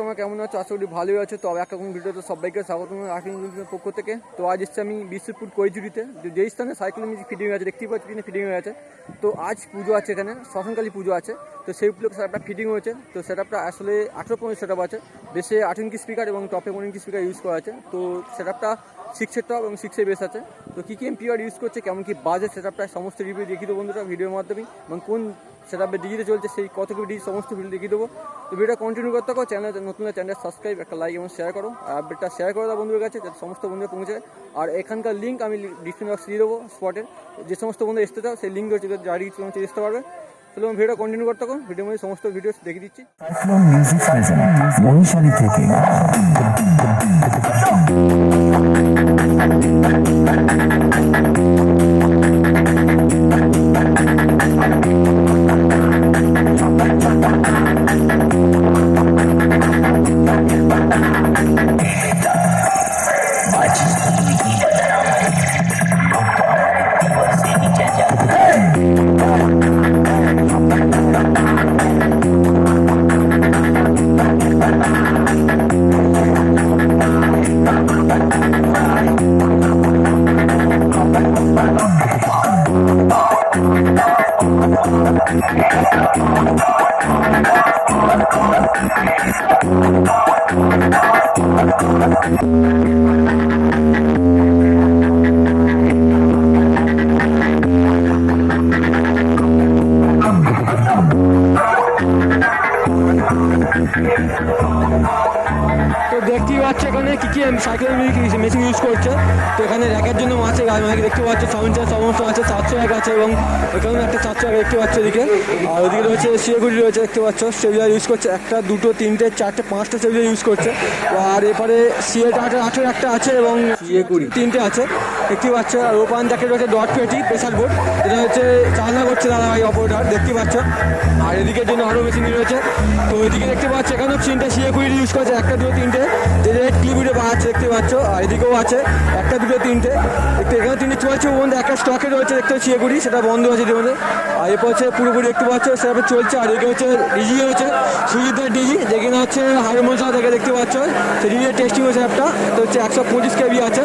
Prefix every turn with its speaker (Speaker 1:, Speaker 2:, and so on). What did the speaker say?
Speaker 1: তোমরা কেমন আছো? আশা করি ভালোই আছো। তো একটা রকম ভিডিওতে সবাইকে স্বাগত পক্ষ থেকে। তো আজ এসছে আমি বিশ্বপুর কৈজুরিতে যেই স্থানে সাইকেল মিউজিক ফিটিং আছে, দেখতেই পাচ্ছি কিনা ফিটিং হয়ে আছে। তো আজ পুজো আছে এখানে শ্মশানকালী পুজো আছে। তো সেই উপলক্ষে সেটআপটা ফিটিং হয়েছে। তো সেটআপটা আসলে আঠেরো পনেরো সেটআপ আছে। বেশে আট ইঞ্চি স্পিকার এবং টপে পনেরো ইঞ্চি স্পিকার ইউজ করা আছে। তো সেটআপটা সিক্সের টপ এবং সিক্সের বেস আছে। তো কী কী এমপিআর ইউজ করছে, কেমন কি বাজে সেটআপটা সমস্ত রিভিউ দেখিয়ে দেবো বন্ধুরা ভিডিওর মাধ্যমে এবং কোন সেটআপে ডিজিতে চলছে, সেই কত কি ডিজি সমস্ত ভিডিও দেখিয়ে দেবো। তো ভিডিওটা কন্টিনিউ করতে থাকো চ্যানেল নতুন চ্যানেল সাবস্ক্রাইব একটা লাইক এবং শেয়ার করো। আর আপডেটটা শেয়ার করে দাও বন্ধুদের কাছে, যাতে সমস্ত বন্ধুরা পৌঁছে আর এখানকার লিঙ্ক আমি ডিসক্রিপশন বক্স দিয়ে দেবো স্পটের যে সমস্ত বন্ধু আসতে চাও, সেই লিঙ্ক রয়েছে, যারা চলে আসতে পারবে। চলো ভিডিওটা কন্টিনিউ করতে থাকো ভিডিওর মধ্যে সমস্ত ভিডিও দেখিয়ে দিচ্ছি।
Speaker 2: মিউজিক প্রেজেন্ট মহিশালী থেকে
Speaker 1: তো দেখতেই পাচ্ছ এখানে কি কি সাইকেল মেশিন ইউজ করছে। তো এখানে র্যাকের জন্য আছে গাড়ি দেখতে পাচ্ছ সাউন্ড চার্জ সমস্ত আছে চারশো এক আছে এবং এখানে একটা চারশো এক দেখতে পাচ্ছ এদিকে। আর ওদিকে রয়েছে সিএগুলি রয়েছে দেখতে পাচ্ছ সেগুলার ইউজ করছে একটা দুটো তিনটে চারটে পাঁচটা সেগুলো ইউজ করছে। আর এরপরে সিএ আঠেরো একটা আছে এবং তিনটে আছে। দেখতে পাচ্ছ ওপান জ্যাকেট রয়েছে ডট পেটি প্রেসার বোর্ড এটা হচ্ছে চালনা করছে দাদা ভাই অপারেটার দেখতে পাচ্ছ। আর এদিকের জন্য আরও মেশিন রয়েছে, তো এদিকে দেখতে পাচ্ছ এখানেও তিনটে শিয়াগুড়ি ইউজ করছে, একটা, দুটো, তিনটে। যেটা ক্লিবিটে বাড়াচ্ছে, দেখতে পাচ্ছ। আর এদিকেও আছে, একটা, দুটো, তিনটে। দেখতে, এখানে তিনটে চলছে বন্ধু একটা স্টকে রয়েছে, দেখতে পাচ্ছি এগুলি সেটা বন্ধ আছে এর আর এরপর হচ্ছে পুরোপুরি দেখতে পাচ্ছ, সেটা চলছে। আর এদিকে হচ্ছে ডিজি হচ্ছে সুজিতের ডিজি যেখানে হচ্ছে হারমোনসা থেকে দেখতে পাচ্ছ, সেই ডিজির টেস্টিং হচ্ছে একটা তো হচ্ছে একশো পঁচিশ কেবি আছে।